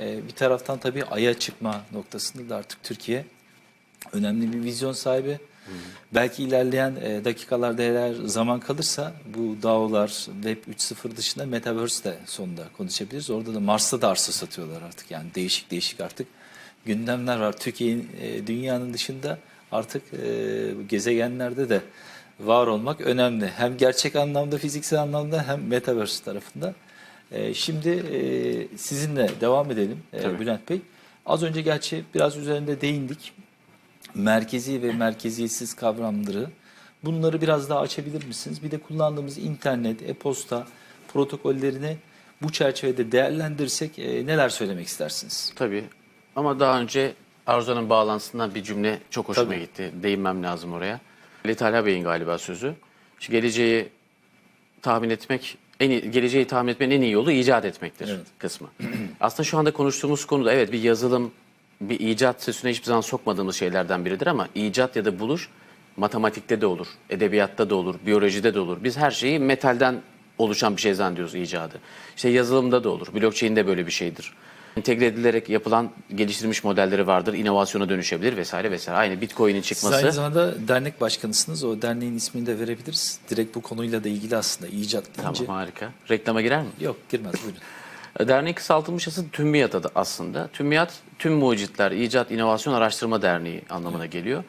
E, bir taraftan tabii Ay'a çıkma noktasında da artık Türkiye önemli bir vizyon sahibi. Belki ilerleyen e, dakikalarda eğer zaman kalırsa bu DAO'lar Web 3.0 dışında Metaverse de sonunda konuşabiliriz. Orada da Mars'ta da arsa satıyorlar artık. Yani değişik değişik artık gündemler var. Türkiye'nin e, dünyanın dışında artık e, gezegenlerde de var olmak önemli. Hem gerçek anlamda, fiziksel anlamda hem Metaverse tarafında. E, şimdi e, sizinle devam edelim e, Tabii. Bülent Bey. Az önce gerçi biraz üzerinde değindik merkezi ve merkeziyetsiz kavramları. Bunları biraz daha açabilir misiniz? Bir de kullandığımız internet, e-posta protokollerini bu çerçevede değerlendirirsek e, neler söylemek istersiniz? Tabii. Ama daha önce Arzu'nun bağlantısından bir cümle çok hoşuma Tabii. gitti. Değinmem lazım oraya. Ali Talha Bey'in galiba sözü. Şu geleceği tahmin etmek, en iyi, geleceği tahmin etmenin en iyi yolu icat etmektir Evet. kısmı. Aslında şu anda konuştuğumuz konuda evet bir yazılım, bir icat sesine hiçbir zaman sokmadığımız şeylerden biridir ama icat ya da buluş matematikte de olur, edebiyatta da olur, biyolojide de olur. Biz her şeyi metalden oluşan bir şey zannediyoruz icadı. İşte yazılımda da olur, blockchain'de böyle bir şeydir. Entegre edilerek yapılan geliştirilmiş modelleri vardır, inovasyona dönüşebilir vesaire vesaire. Aynı Bitcoin'in Siz çıkması. aynı zamanda dernek başkanısınız. O derneğin ismini de verebiliriz. Direkt bu konuyla da ilgili aslında icat deyince. Tamam harika. Reklama girer mi? Yok girmez buyurun. Derneğin kısaltılmış adı TÜMMİAT adı aslında. TÜMMİAT, Tüm Mucitler, İcat, İnovasyon Araştırma Derneği anlamına geliyor.